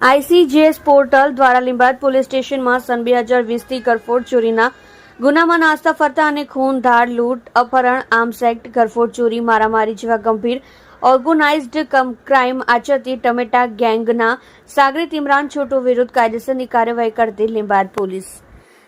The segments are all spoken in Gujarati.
આઈસીજેએસ પોર્ટલ દ્વારા લીંબાયત પોલીસ સ્ટેશનમાં સન બે હજાર વીસથી કરફોડ ચોરીના ગુનામાં નાસ્તા ફરતા અને ખૂન ધાડ લૂંટ, અપહરણ આર્મ્સ એક્ટ કરફોડ ચોરી, મારામારી જેવા ગંભીર ઓર્ગેનાઇઝ્ડ ક્રાઇમ આચરતી ટમેટા ગેંગના સાગરીત ઇમરાન છોટુ વિરુદ્ધ કાયદેસરની કાર્યવાહી કરતી લીંબાયત પોલીસ.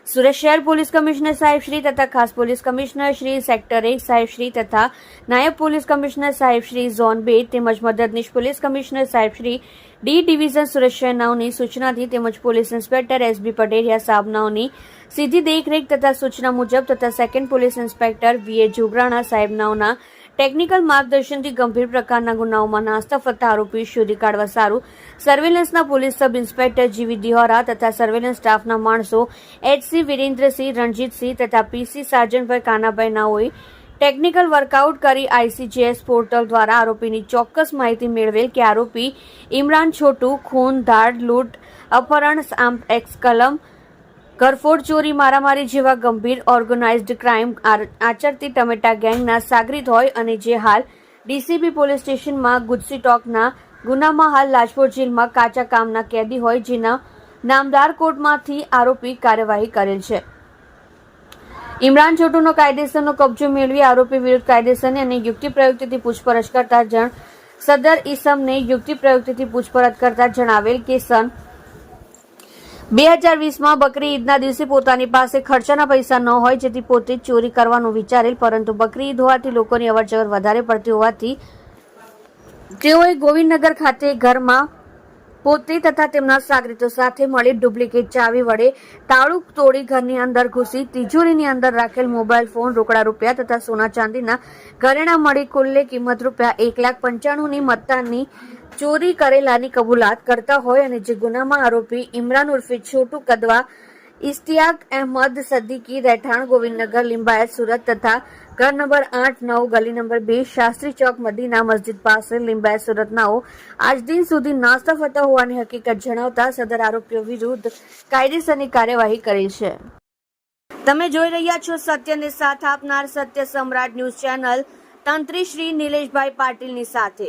સુરત શહેર પોલીસ કમિશનર સાહેબ શ્રી તથા ખાસ પોલીસ કમિશનર શ્રી સેક્ટર એક સાહેબ શ્રી તથા નાયબ પોલીસ કમિશનર સાહેબ શ્રી ઝોન બે તેમજ મદદનીશ પોલીસ કમિશનર સાહેબ શ્રી ડી ડિવિઝન સુરત શહેરનાઓની સૂચનાથી તેમજ પોલીસ ઇન્સ્પેક્ટર એસબી પટેલિયા સાહેબનાઓની સીધી દેખરેખ તથા સૂચના મુજબ તથા second police inspector VA Jograna સાહેબનાઓના technical માર્ગદર્શનથી ગંભીર પ્રકારના ગુનાઓમાં નાસ્તા ફરતા આરોપી શોધી કાઢવા સારું. સર્વેલન્સના પોલીસ સબ ઇન્સ્પેક્ટર જીવી દિહોરા તથા સર્વેલન્સ સ્ટાફના માણસો એચસી વિરેન્દ્રસિંહ, રણજીતસિંહ તથા પીસી સાર્જનભાઈ કાનાભાઈ નાઓએ ટેકનિકલ વર્કઆઉટ કરી આઈસીજીએસ પોર્ટલ દ્વારા આરોપીની ચોક્કસ માહિતી મેળવેલ કે આરોપી ઇમરાન છોટુ, ખૂન, ધાડ, લૂંટ, અપહરણ આમ એક્સ કલમ ઘરફોડ ચોરી, મારામારી જેવા ગંભીર ઓર્ગેનાઇઝડ ક્રાઇમ આચરતી ટમેટા ગેંગના સાગરીત હોય અને જે હાલ ડીસીબી પોલીસ સ્ટેશનમાં ગુજસી ટોકના ગુનામાં હાલ લાજપોર જેલમાં કાચા કામના કેદી હોય જેના નામદાર કોર્ટમાંથી આરોપી કાર્યવાહી કરેલ છે. ઇમરાન છોટુનો કાયદેસરનો કબજો મેળવી આરોપી વિરુદ્ધ કાયદેસરની અને યુક્તિ પ્રયુક્તિથી પૂછપરછ કરતા જણ સદર ઈસમને યુક્તિ પ્રયુક્તિથી પૂછપરછ કરતા જણાવેલ કે સન બે હજાર વીસમાં બકરી ઈદના દિવસે પોતાની પાસે ખર્ચાના પૈસા ન હોય જેથી પોતે જ ચોરી કરવાનું વિચારેલ, પરંતુ બકરી ઈદ હોવાથી લોકોની અવરજવર વધારે પડતી હોવાથી તેઓએ ગોવિંદનગર ખાતે ઘરમાં પોતે તથા તેમના સાગરીતો સાથે મળી ડુપ્લિકેટ ચાવી વડે તાળું તોડી ઘરની અંદર ઘૂસી તિજોરીની અંદર રાખેલ મોબાઈલ ફોન રોકડા રૂપિયા તથા સોના ચાંદીના ઘરેણા મળી કુલ્લે કિંમત રૂપિયા એક લાખ પંચાણુંની મત્તાની ચોરી કરેલાની કબૂલાત કરતા હોય અને જે ગુનામાં આરોપી ઇમરાન ઉર્ફે છોટુ કદવા ઇસ્તિયાક અહેમદ સદ્દીકી રહેઠાણ ગોવિંદનગર, લિંબાયત સુરત તથા ઘર નંબર આઠ નવ ગલી નંબર બે શાસ્ત્રી ચોક મદીના મસ્જિદ પાસે લિંબાયત સુરતનાઓ આજ દિન સુધી નાસ્તા ફરતા હોવાની હકીકત જણાવતા સદર આરોપીઓ વિરુદ્ધ કાયદેસરની કાર્યવાહી કરી છે. તમે જોઈ રહ્યા છો સત્યને સાથ આપનાર સત્ય સમ્રાટ ન્યૂઝ ચેનલ તંત્રી શ્રી નિલેશભાઈ પાટીલની સાથે.